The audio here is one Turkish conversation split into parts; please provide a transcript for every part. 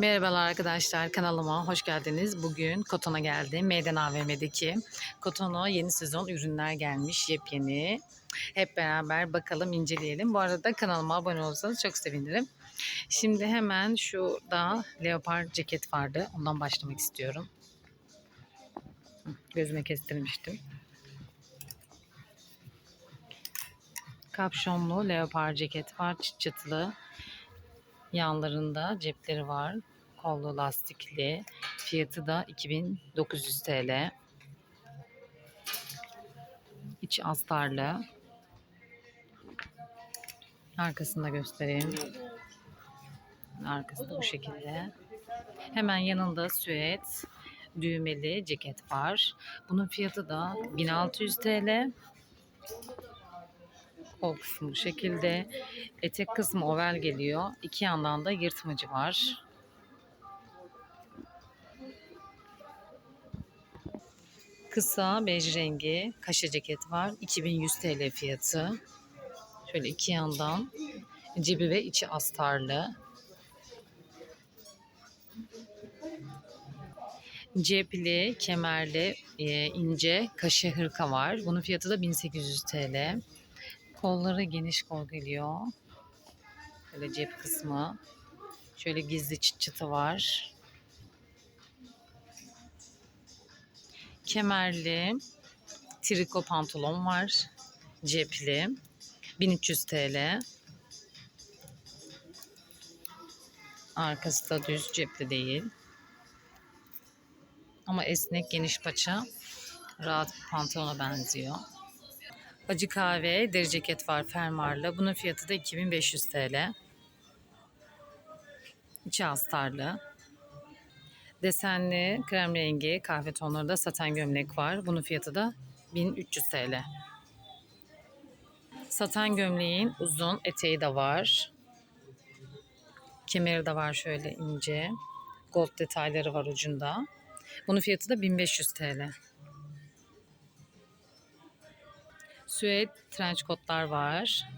Merhabalar arkadaşlar kanalıma hoş geldiniz. Bugün Koton'a geldim. Meydan AVM'deki Koton'a yeni sezon ürünler gelmiş yepyeni. Hep beraber bakalım inceleyelim. Bu arada kanalıma abone olursanız çok sevinirim. Şimdi hemen şurada leopar ceket vardı. Ondan başlamak istiyorum. Gözüme kestirmiştim. Kapşonlu leopar ceket var. Çıt çıtlı. Yanlarında cepleri var. Kollu lastikli. Fiyatı da 2900 TL. İç astarlı. Arkasını da göstereyim. Arkası da bu şekilde. Hemen yanında süet düğmeli ceket var. Bunun fiyatı da 1600 TL. Kol kısmı bu şekilde. Etek kısmı oval geliyor. İki yandan da yırtmacı var. Kısa bej rengi kaşe ceket var. 2100 TL fiyatı. Şöyle iki yandan cebi ve içi astarlı. Cepli, kemerli, e, ince kaşe hırka var. Bunun fiyatı da 1800 TL. Kolları geniş kol geliyor. Böyle cep kısmı. Şöyle gizli çıt çıtı var. Kemerli triko pantolon var. Cepli. 1300 TL. Arkası da düz cepli değil. Ama esnek geniş paça. Rahat bir pantolona benziyor. Acı kahve deri ceket var fermuarlı. Bunun fiyatı da 2500 TL. İçi astarlı. Desenli krem rengi kahve tonlarında saten gömlek var. Bunun fiyatı da 1300 TL. Saten gömleğin uzun eteği de var. Kemeri de var şöyle ince. Gold detayları var ucunda. Bunun fiyatı da 1500 TL. Süet trench kotlar var.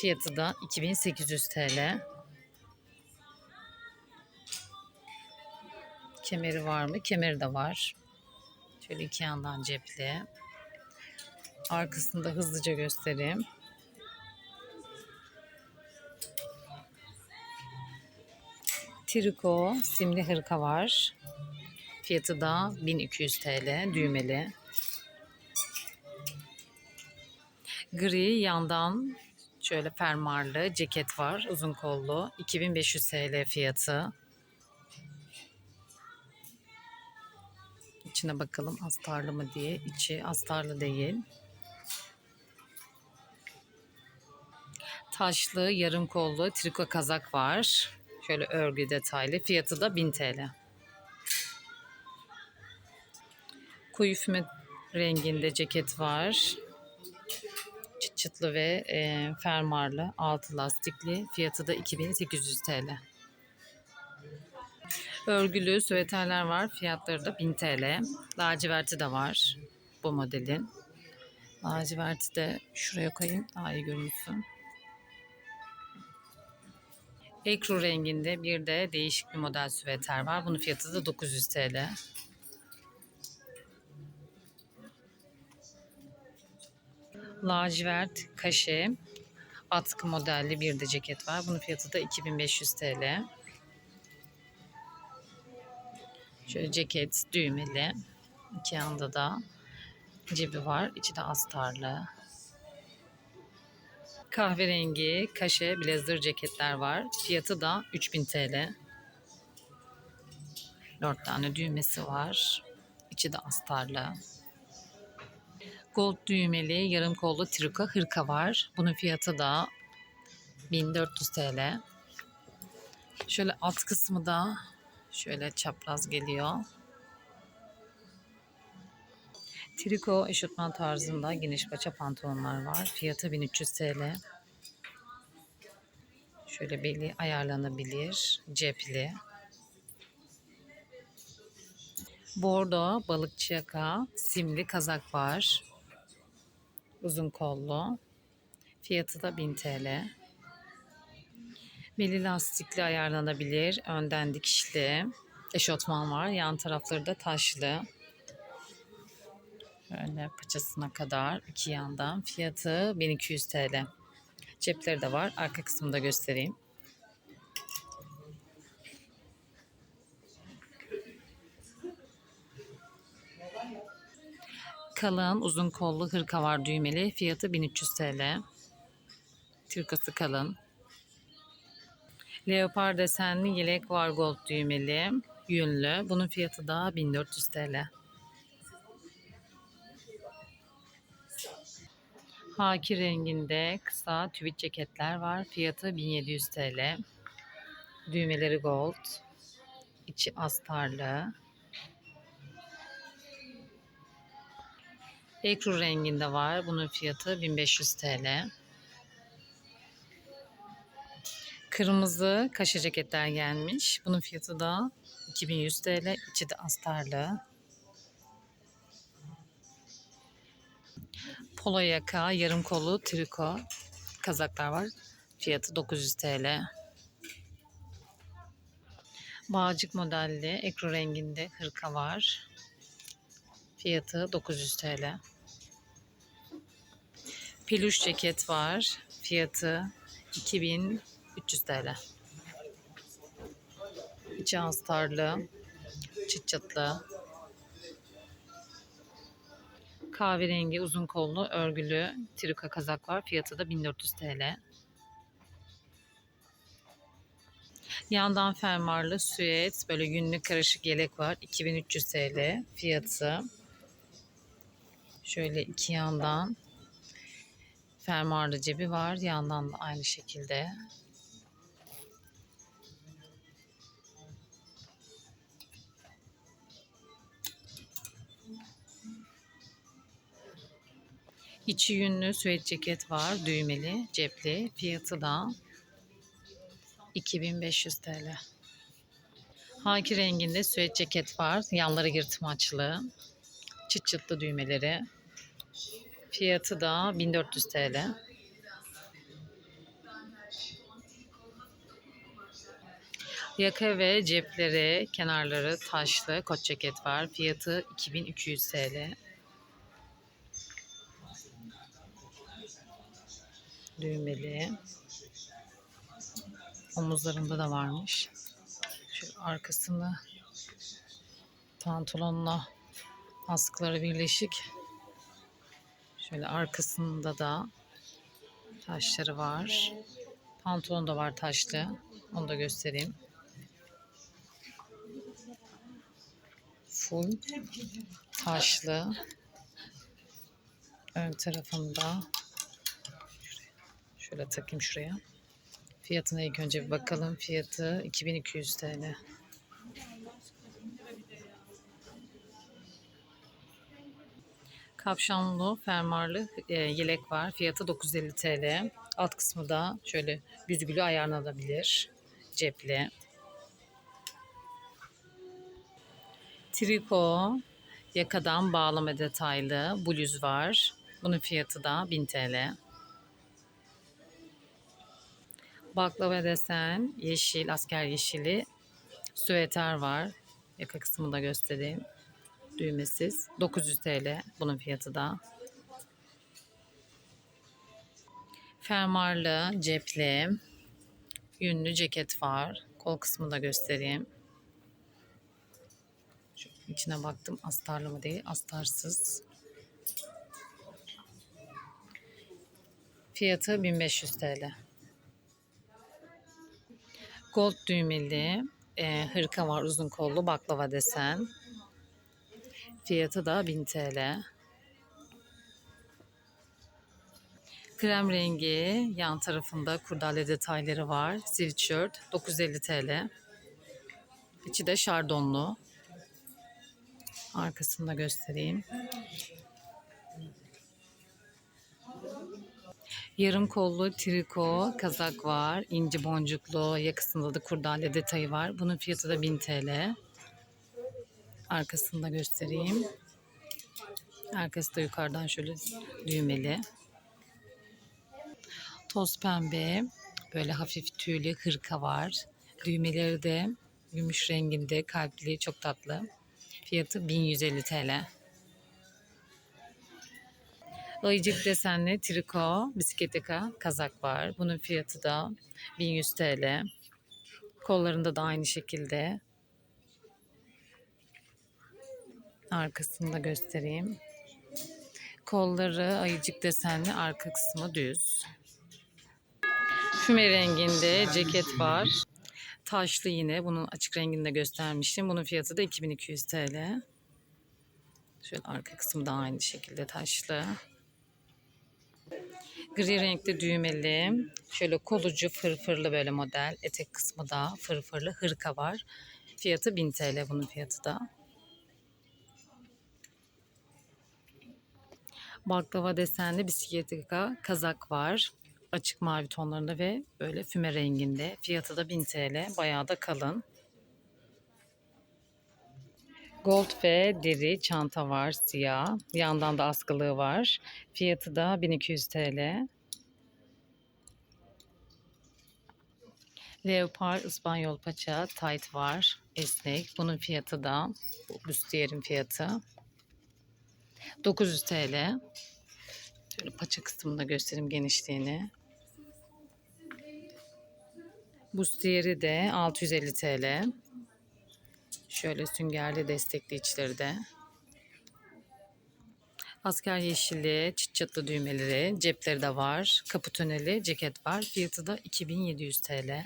Fiyatı da 2800 TL. Kemeri var mı? Kemeri de var. Şöyle iki yandan cepli. Arkasını da hızlıca göstereyim. Triko simli hırka var. Fiyatı da 1200 TL düğmeli. Gri yandan şöyle fermuarlı ceket var uzun kollu 2500 TL fiyatı. İçine bakalım astarlı mı diye. İçi astarlı değil. Taşlı yarım kollu triko kazak var. Şöyle örgü detaylı. Fiyatı da 1000 TL. Koyu füme renginde ceket var. Çıt çıtlı ve e, fermuarlı. Altı lastikli. Fiyatı da 2800 TL. Örgülü süveterler var. Fiyatları da 1000 TL. Laciverti de var bu modelin. Laciverti de şuraya koyayım daha iyi görünsün. Ekru renginde bir de değişik bir model süveter var. Bunun fiyatı da 900 TL. Lacivert kaşe atkı modelli bir de ceket var. Bunun fiyatı da 2500 TL. Şöyle ceket düğmeli. İki yanda da cebi var. İçi de astarlı. Kahverengi kaşe blazer ceketler var. Fiyatı da 3000 TL. 4 tane düğmesi var. İçi de astarlı. Gold düğmeli yarım kollu triko hırka var. Bunun fiyatı da 1400 TL. Şöyle alt kısmı da şöyle çapraz geliyor. Triko eşofman tarzında geniş paça pantolonlar var. Fiyatı 1300 TL. Şöyle beli ayarlanabilir. Cepli. Bordo balıkçı yaka simli kazak var. Uzun kollu. Fiyatı da 1000 TL. Beli lastikli ayarlanabilir. Önden dikişli. Eşofman var. Yan tarafları da taşlı. Böyle paçasına kadar iki yandan. Fiyatı 1200 TL. Cepleri de var. Arka kısmında göstereyim. Kalın uzun kollu hırka var düğmeli. Fiyatı 1300 TL. Türkası kalın. Leopar desenli yelek var gold düğmeli. Yünlü. Bunun fiyatı da 1400 TL. Haki renginde kısa tüvit ceketler var. Fiyatı 1700 TL. Düğmeleri gold. İçi astarlı. Ekru renginde var. Bunun fiyatı 1500 TL. Kırmızı kaşe ceketler gelmiş. Bunun fiyatı da 2100 TL. İçi de astarlı. Polo yaka, yarım kolu, triko kazaklar var. Fiyatı 900 TL. Bağcık modelli ekru renginde hırka var. Fiyatı 900 TL. Peluş ceket var. Fiyatı 2300 TL. İçi astarlı, çıt çıtlı. Kahverengi uzun kollu örgülü trika kazak var. Fiyatı da 1400 TL. Yandan fermuarlı süet böyle günlük karışık yelek var. 2300 TL fiyatı. Şöyle iki yandan fermuarlı cebi var. Yandan da aynı şekilde. İçi yünlü süet ceket var. Düğmeli, cepli. Fiyatı da 2500 TL. Haki renginde süet ceket var. Yanları yırtmaçlı. Çıt çıtlı düğmeleri. Fiyatı da 1400 TL. Yaka ve cepleri, kenarları taşlı kot ceket var. Fiyatı 2200 TL. Düğmeli. Omuzlarında da varmış. Şu arkasını pantolonla askıları birleşik. Şöyle arkasında da taşları var. Pantolon da var taşlı. Onu da göstereyim. Full taşlı. Ön tarafında şöyle takayım şuraya. Fiyatına ilk önce bir bakalım. Fiyatı 2200 TL. Kapşonlu fermuarlı e, yelek var. Fiyatı 950 TL. Alt kısmı da şöyle büzgülü ayarlanabilir. Cepli. Triko yakadan bağlama detaylı bluz var. Bunun fiyatı da 1000 TL. Baklava desen, yeşil, asker yeşili süveter var. Yaka kısmını da göstereyim. Düğmesiz. 900 TL bunun fiyatı da. Fermuarlı, cepli, yünlü ceket var. Kol kısmını da göstereyim. Şu içine baktım astarlı mı değil, astarsız. Fiyatı 1500 TL. Gold düğmeli e, hırka var uzun kollu baklava desen. Fiyatı da 1000 TL. Krem rengi yan tarafında kurdale detayları var. Sweatshirt 950 TL. İçi de şardonlu. Arkasını da göstereyim. Yarım kollu triko kazak var. İnci boncuklu yakasında da kurdale detayı var. Bunun fiyatı da 1000 TL. Arkasını da göstereyim. Arkası da yukarıdan şöyle düğmeli. Toz pembe Böyle hafif tüylü hırka var. Düğmeleri de gümüş renginde kalpli çok tatlı. Fiyatı 1150 TL. Ayıcık desenli triko bisiklet yaka kazak var. Bunun fiyatı da 1100 TL. Kollarında da aynı şekilde. Arkasını da göstereyim. Kolları ayıcık desenli, arka kısmı düz. Füme renginde ceket var. Taşlı yine. Bunun açık rengini de göstermiştim. Bunun fiyatı da 2200 TL. Şöyle arka kısmı da aynı şekilde taşlı. Gri renkli düğmeli. Şöyle kolucu fırfırlı böyle model. Etek kısmı da fırfırlı hırka var. Fiyatı 1000 TL bunun fiyatı da. Baklava desenli bisiklet yaka kazak var. Açık mavi tonlarında ve böyle füme renginde. Fiyatı da 1000 TL. Bayağı da kalın. Gold ve deri çanta var siyah. Yandan da askılığı var. Fiyatı da 1200 TL. Leopar İspanyol paça tight var. Esnek. Bunun fiyatı da büstiyerin fiyatı. 900 TL. Şöyle paça kısmında göstereyim genişliğini. Bustiyeri de 650 TL. Şöyle süngerli destekli içleri de. Asker yeşili, çıt çıtlı düğmeleri, cepleri de var. Kapı tüneli, ceket var. Fiyatı da 2700 TL.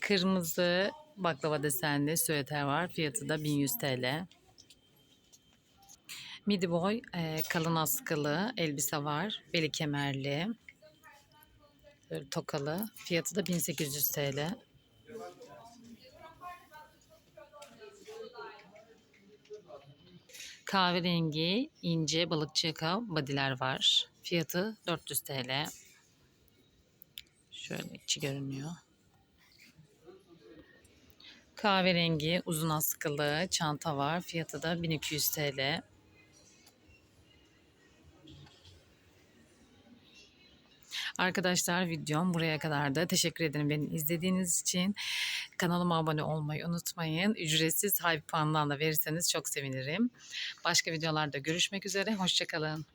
Kırmızı baklava desenli süveter var. Fiyatı da 1100 TL. Midi boy e, kalın askılı elbise var. Beli kemerli. Tokalı. Fiyatı da 1800 TL. Kahverengi ince balıkçı yaka badiler var. Fiyatı 400 TL. Şöyle içi görünüyor. Kahverengi uzun askılı çanta var. Fiyatı da 1200 TL. Arkadaşlar videom buraya kadar Teşekkür ederim beni izlediğiniz için. Kanalıma abone olmayı unutmayın. Ücretsiz Hype puanından da verirseniz çok sevinirim. Başka videolarda görüşmek üzere. Hoşçakalın.